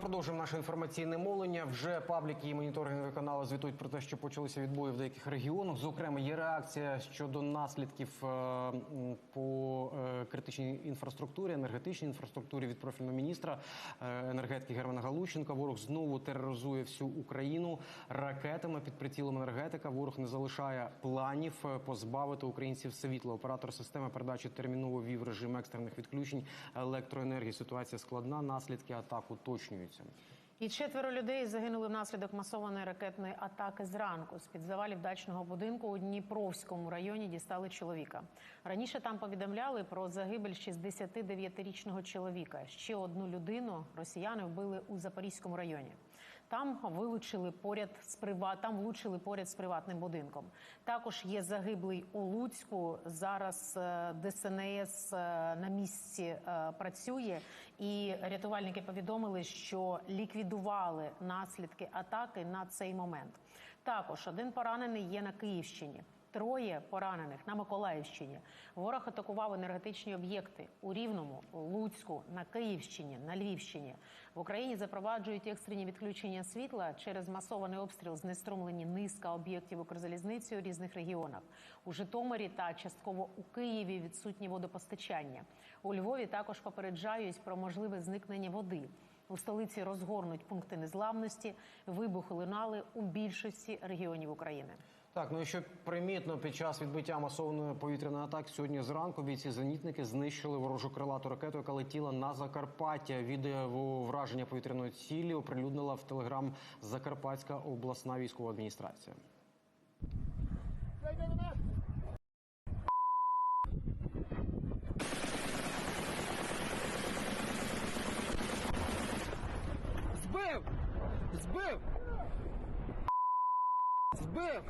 Продовжуємо наше інформаційне мовлення. Вже пабліки і моніторингові канали звітують про те, що почалися відбої в деяких регіонах. Зокрема, є реакція щодо наслідків е, по е, критичній інфраструктурі, енергетичній інфраструктурі від профільного міністра е, енергетики Германа Галущенка. Ворог знову тероризує всю Україну ракетами під прицілом енергетика. Ворог не залишає планів позбавити українців світла. Оператор системи передачі терміново вів режим екстрених відключень електроенергії. Ситуація складна. Наслідки атак уточнюються. І четверо людей загинули внаслідок масованої ракетної атаки зранку. З під завалів дачного будинку у Дніпровському районі дістали чоловіка. Раніше там повідомляли про загибель 69-річного чоловіка. Ще одну людину росіяни вбили у Запорізькому районі. Там вилучили поряд з прива... там влучили поряд з приватним будинком. Також є загиблий у Луцьку. Зараз е, ДСНС е, на місці е, працює, і рятувальники повідомили, що ліквідували наслідки атаки на цей момент. Також один поранений є на Київщині. Троє поранених на Миколаївщині. Ворог атакував енергетичні об'єкти у Рівному, Луцьку, на Київщині, на Львівщині. В Україні запроваджують екстрені відключення світла через масований обстріл. Знеструмлені низка об'єктів Укрзалізниці у різних регіонах. У Житомирі та частково у Києві відсутнє водопостачання. У Львові також попереджають про можливе зникнення води. У столиці розгорнуть пункти незламності. Вибухи лунали у більшості регіонів України. Так, ну і що примітно під час відбиття масованої повітряної атаки сьогодні зранку бійці зенітники знищили ворожу крилату ракету, яка летіла на Закарпаття. Відео враження повітряної цілі оприлюднила в телеграм Закарпатська обласна військова адміністрація. Збив! Збив! Збив!